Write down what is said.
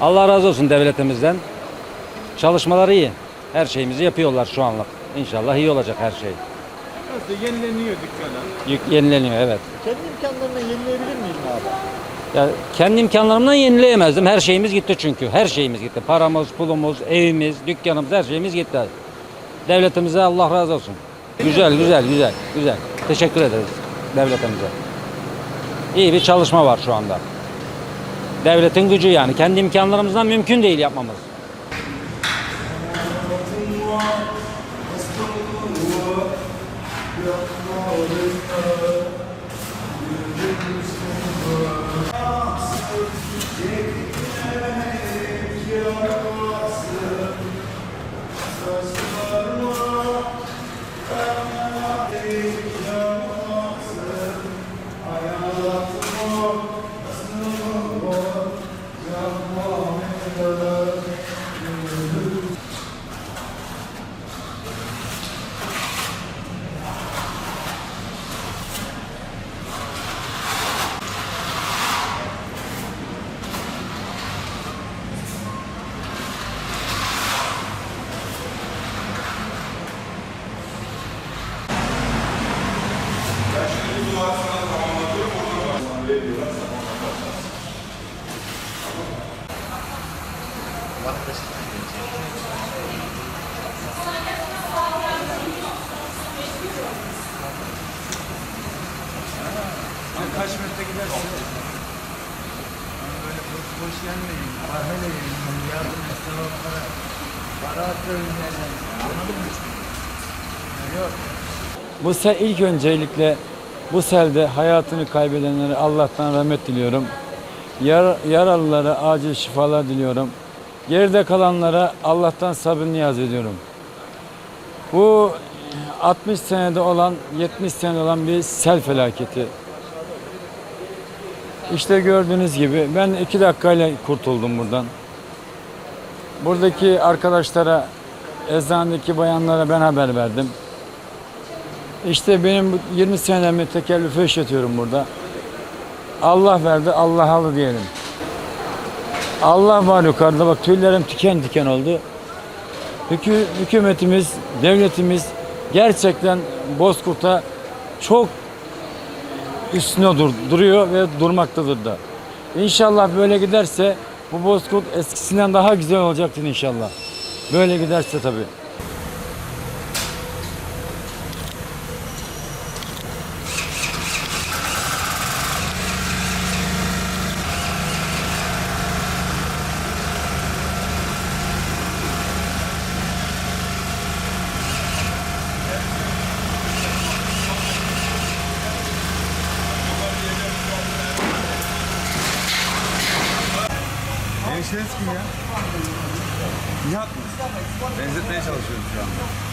Allah razı olsun devletimizden. Çalışmaları iyi. Her şeyimizi yapıyorlar şu anlık. İnşallah iyi olacak her şey. Nasıl yenileniyor dükkanlar? Yük- Yenileniyor evet. Kendi imkanlarına yenileyebilir miyim abi? Ya kendi imkanlarımdan yenileyemezdim. Her şeyimiz gitti çünkü. Her şeyimiz gitti. Paramız, pulumuz, evimiz, dükkanımız her şeyimiz gitti. Devletimize Allah razı olsun. Güzel, güzel, güzel, güzel. Teşekkür ederiz devletimize. İyi bir çalışma var şu anda. Devletin gücü yani. Kendi imkanlarımızdan mümkün değil yapmamız. Kaç metre gidersin? Böyle boş boş gelmeyin. Parayla yiyin. Yardım para. Para atıyorum yerden. Anladın? Yok. Bu sel ilk öncelikle bu selde hayatını kaybedenlere Allah'tan rahmet diliyorum. Yar, yaralılara acil şifalar diliyorum. Geride kalanlara Allah'tan sabır niyaz ediyorum. Bu 60 senede olan, 70 senede olan bir sel felaketi. İşte gördüğünüz gibi ben iki dakikayla kurtuldum buradan. Buradaki arkadaşlara, eczanedeki bayanlara ben haber verdim. İşte benim bu 20 senemi tekellüfe işletiyorum burada. Allah verdi, Allah aldı diyelim. Allah var yukarıda bak tüylerim tiken tiken oldu. Hükü, hükümetimiz, devletimiz gerçekten Bozkurt'a çok üstüne dur, duruyor ve durmaktadır da. İnşallah böyle giderse bu Bozkurt eskisinden daha güzel olacaktır inşallah. Böyle giderse tabii. Gençleriniz kim ya? Nihat mı? Benzetmeye çalışıyorum şu anda.